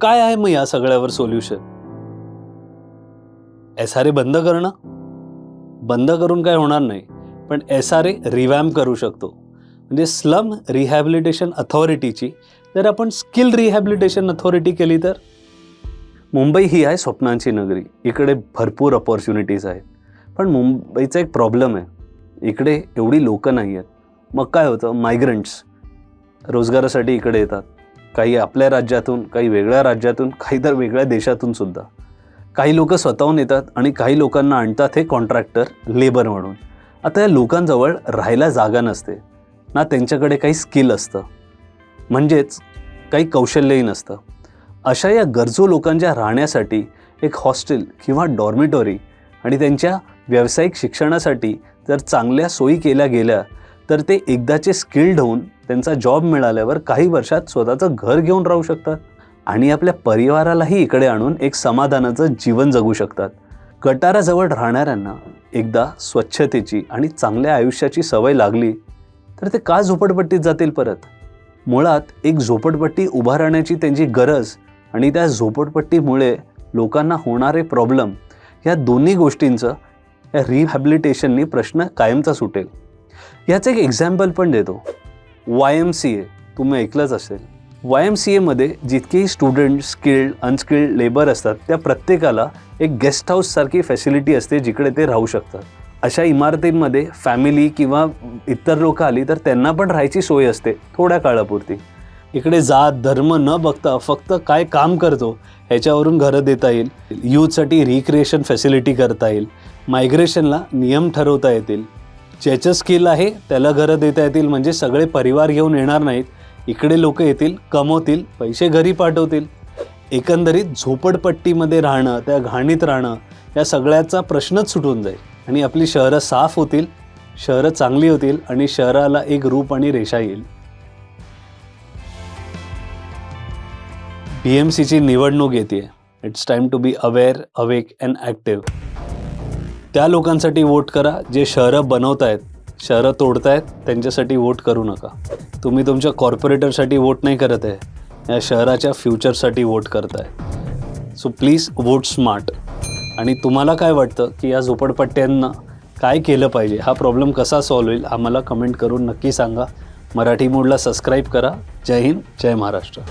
काय आहे मग या सगळ्यावर सोल्युशन एस आर ए बंद करणं? बंद करून काय होणार नाही पण एस आर ए रिव्हॅम करू शकतो. म्हणजे स्लम रिहॅबिलिटेशन अथॉरिटीची जर आपण स्किल रिहॅबिलिटेशन अथॉरिटी केली तर? मुंबई ही आहे स्वप्नांची नगरी. इकडे भरपूर अपॉर्च्युनिटीज आहेत. पण मुंबईचा एक प्रॉब्लेम आहे. इकडे एवढी लोकं नाही आहेत मग काय होतं? मायग्रंट्स रोजगारासाठी इकडे येतात. काही आपल्या राज्यातून काही वेगळ्या राज्यातून काही तर वेगळ्या देशातून सुद्धा. काही लोक स्वतःहून येतात आणि काही लोकांना आणतात हे कॉन्ट्रॅक्टर लेबर म्हणून. आता या लोकांजवळ राहायला जागा नसते. ना त्यांच्याकडे काही स्किल असतं. म्हणजेच काही कौशल्यही नसतं. अशा या गरजू लोकांच्या राहण्यासाठी एक हॉस्टेल किंवा डॉर्मिटोरी आणि त्यांच्या व्यावसायिक शिक्षणासाठी जर चांगल्या सोयी केल्या गेल्या तर ते एकदाचे स्किल्ड होऊन त्यांचा जॉब मिळाल्यावर काही वर्षात स्वतःचं घर घेऊन राहू शकतात आणि आपल्या परिवारालाही इकडे आणून एक समाधानाचं जीवन जगू शकतात. गटाराजवळ राहणाऱ्यांना एकदा स्वच्छतेची आणि चांगल्या आयुष्याची सवय लागली तर ते का झोपडपट्टीत जातील परत? मुळात एक झोपडपट्टी उभारण्याची त्यांची गरज आणि त्या झोपडपट्टीमुळे लोकांना होणारे प्रॉब्लेम या दोन्ही गोष्टींचं या रिहॅबिलिटेशननी प्रश्न कायमचा सुटेल. याचं एक एक्झाम्पल पण देतो. वाय एम सी ए तुम्ही ऐकलंच असेल. वाय एम सी एमध्ये जितकेही स्टुडंट स्किल्ड अनस्किल्ड लेबर असतात त्या प्रत्येकाला एक गेस्ट हाऊससारखी फॅसिलिटी असते जिकडे ते राहू शकतात. अशा इमारतींमध्ये फॅमिली किंवा इतर लोक आली तर त्यांना पण राहायची सोय असते थोड्या काळापुरती. इकडे जात धर्म न बघता फक्त काय काम करतो ह्याच्यावरून घरं देता येईल. यूथसाठी रिक्रिएशन फॅसिलिटी करता येईल. मायग्रेशनला नियम ठरवता येतील. ज्याचं स्किल आहे त्याला घरं देता येतील. म्हणजे सगळे परिवार घेऊन येणार नाहीत. इकडे लोक येतील कमवतील पैसे घरी पाठवतील. एकंदरीत झोपडपट्टीमध्ये राहणं त्या घाणीत राहणं या सगळ्याचा प्रश्नच सुटून जाईल. आणि आपली शहरं साफ होतील शहरं चांगली होतील आणि शहराला एक रूप आणि रेषा येईल. बी एम सीची निवडणूक येते it's time to be aware awake and active त्या लोकांसाठी वोट करा. जे शहरं बनवत आहेत शहरं तोडतायत त्यांच्यासाठी वोट करू नका. तुम्ही तुमच्या कॉर्पोरेटरसाठी वोट नाही करत आहे. या शहराच्या फ्युचरसाठी वोट करताय. सो प्लीज वोट स्मार्ट आणि तुम्हाला काय वाटतं की या झोपडपट्ट्यांना काय केलं पाहिजे? हा प्रॉब्लेम कसा सॉल्व्ह होईल? आम्हाला कमेंट करून नक्की सांगा. मराठी मोडला सबस्क्राईब करा. जय हिंद जय महाराष्ट्र.